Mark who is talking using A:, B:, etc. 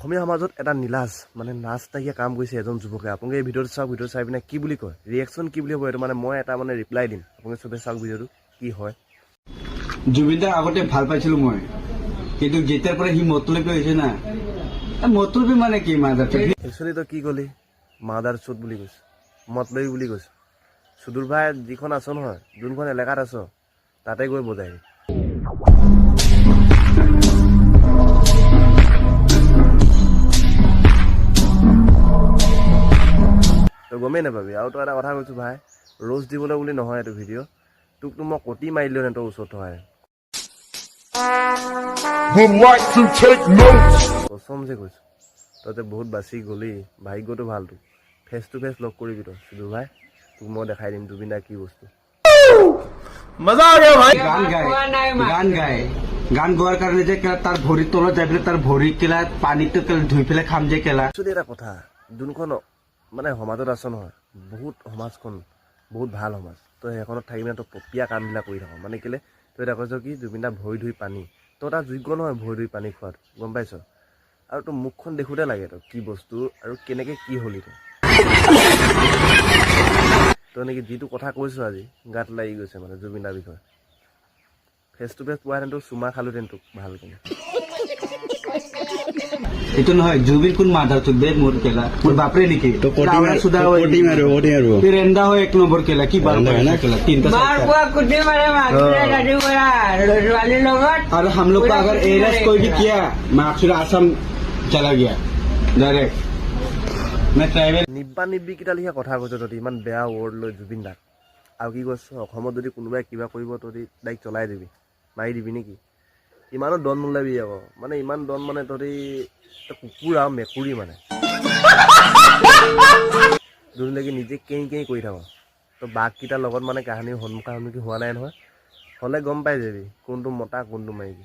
A: অসমীয়া সমাজত এটা নীলাজ মানে নাচ নাইকিয়া কাম কৰিছে এজন যুৱকে। আপোনালোকে এই ভিডিঅ'টো চাওক ভিডিঅ'টো চাই পিনে কি বুলি কয়? ৰিয়েকশ্যন কি বুলি হ'ব এইটো মানে মই এটা মানে ৰিপ্লাই দিম। আপোনালোকে চবে চাওক ভিডিঅ'টো কি হয়।
B: জুবিনদাৰ আগতে ভালো পাইছিলো মই। কিন্তু যেতিয়াৰ পৰা সি মতলবী হৈছে না মতলবী মানে কি মাদাৰ
A: একচুৱেলি তই কি ক'লি? মাদাৰ চুট বুলি কৈছ মতলবী বুলি কৈছ। সুদূৰ ভাই যিখন আছ নহয় যোনখন এলেকাত আছ তাতে গৈ বজাই তই গমেই নাপাবি। আৰু তই এটা কথা কৈছো ভাই ৰ'জ দিবলৈ বুলি নহয় এইটো ভিডিঅ' তোকতো মই কটি ওচৰত থকাই
C: would like to take notes.
A: কচম যে কৈছো তই যে বহুত বাচি গলি ভাগ্যটো ভালো তোৰ। ফেচ টু ফেচ লগ কৰিবি তই সুদূৰ ভাই তোক মই দেখাই দিম জুবিন দা কি বস্তু। মজা আগে ভাই।
B: গান গায় গান গায় গান গোৱাৰ কাৰণে যে কেলা তাৰ ভৰিৰ তলত যাই পেলাই তাৰ ভৰি কেলা পানীটো কেলা ধুই পেলাই খাম যে কেলা।
A: এটা কথা যোনখন মানে সমাজত আছ নহয়। বহুত সমাজখন বহুত ভাল সমাজ। তই সেইখনত থাকি পিনে তই পপীয়া কামবিলাক কৰি থাক। মানে কেলে? তই এতিয়া কৈছ কি জুবিন দা ভৰি ধুই পানী। তই তাৰ যোগ্য নহয় ভৰি ধুই পানী খোৱাটো গম পাইছ? আৰু তোৰ মুখখন দেখোঁতে লাগে তই কি বস্তু আৰু কেনেকৈ কি হ'লি তই তই নেকি যিটো কথা কৈছ আজি গাত লাগি গৈছে মানে জুবিন দাৰ বিষয়ে ফেচ টু ফেচ পোৱাহেঁতেন তোৰ চুমা খালোহেঁতেন তোক ভালকৈ।
B: এইটো নহয় জুবিন কোন মাদাৰ চোদ বে মোৰ কেলা মোৰ বাপৰে নেকি সুধা ৰেন্দা হয় এক নম্বৰ কেলা কি বাৰ কেলা তিনটা
D: মাৰ
B: চাৰিটা।
D: পোৱা কুটি মাৰে মাছৰে গাড়ী পৰা ছোৱালীৰ লগত
B: और हम लोग को अगर एरेस्ट कोई भी किया मैं अक्सर आसम चला गया डायरेक्ट मैं ट्राइबल
A: নিব্বা নিব্বিকেইটা লিখা কথা কৈছ তহঁতি ইমান বেয়া ৱৰ্ড লৈ জুবিন দাক আৰু কি কৈছ অসমত যদি কোনোবাই কিবা কৰিব তহঁতি ডাইৰেক্ট চলাই দিবি মাৰি দিবি নেকি ইমানো দন নোলাবি আকৌ। মানে ইমান দন মানে তহঁতি কুকুৰ মেকুৰী মানে। যোনলৈকে নিজে কেই কেই কৰি থাক। তই বাঘকেইটাৰ লগত মানে কাহানীৰ সন্মুখা সন্মুখী হোৱা নাই নহয়। হ'লে গম পাই যাবি কোনটো মতা কোনটো মাৰিবি